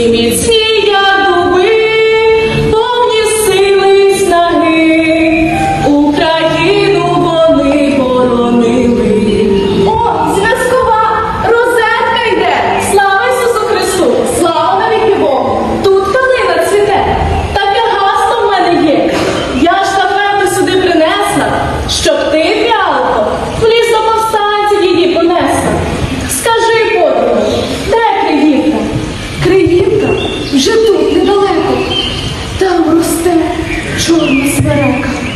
Jimmy's росте чорна смерека.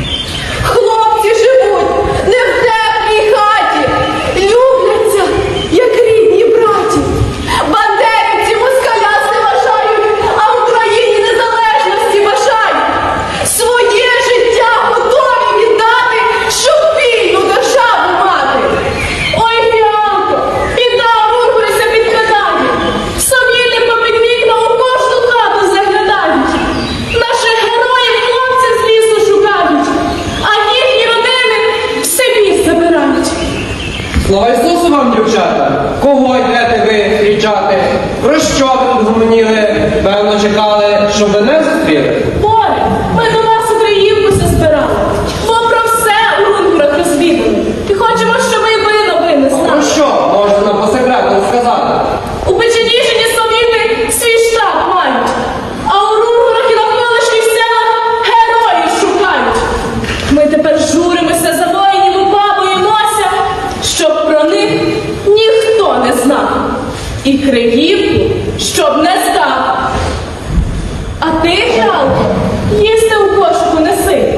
вам, дівчата, кого йдете ви зустрічати? Про що ви гомоніли? ніхто не знав, і криївку, щоб не став. А ти, Галко, їсти у кошику неси,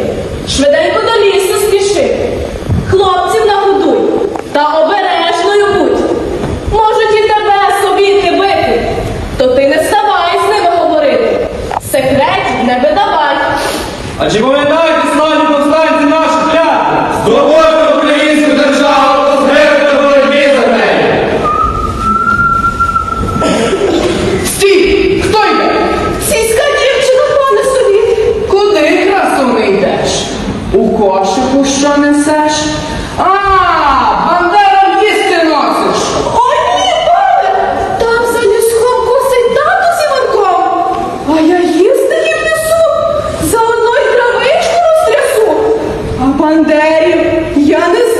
швиденько до лісу спіши, хлопців нагодуй та обережною будь. Можуть і тебе собі ти бити, то ти не ставай з ними говорити. Секретів не видавай. А чи пам'ятаєте? Стій! Хто йде? Сільська дівчина, пане собі. Куди красуни йдеш? У кошику що несеш? А, бандером їсти носиш. Ой, ні, пане! Там за ліжком косить тато з Іванком. А я їсти їм несу. Заодно й травичку розтрясу. А бандерів я не знаю.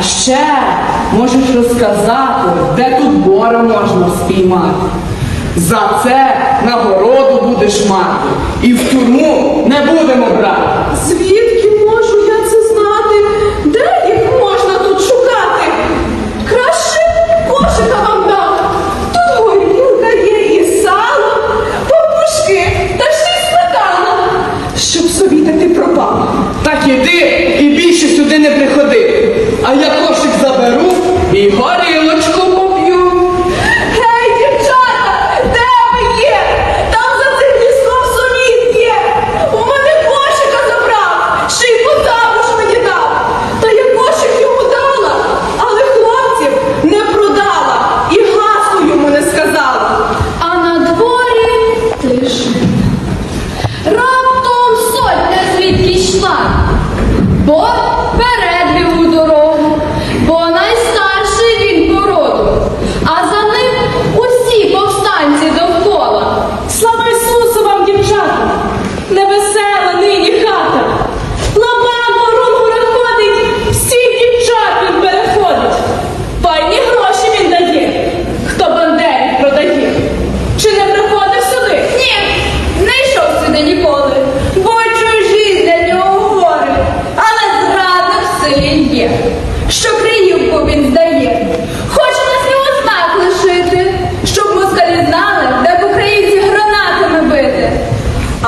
А ще можеш розказати, де тут бора можна спіймати. За це нагороду будеш мати, і в тюрму не будемо брати. E bora!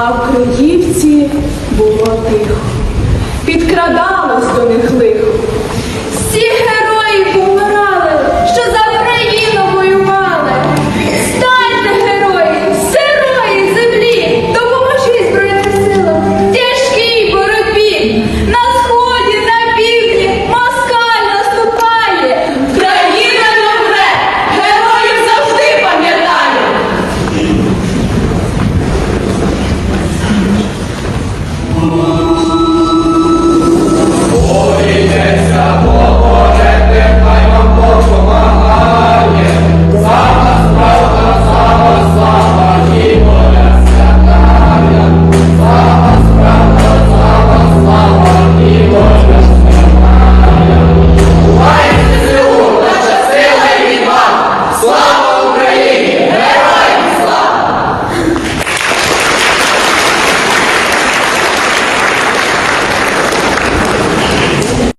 а в Криївці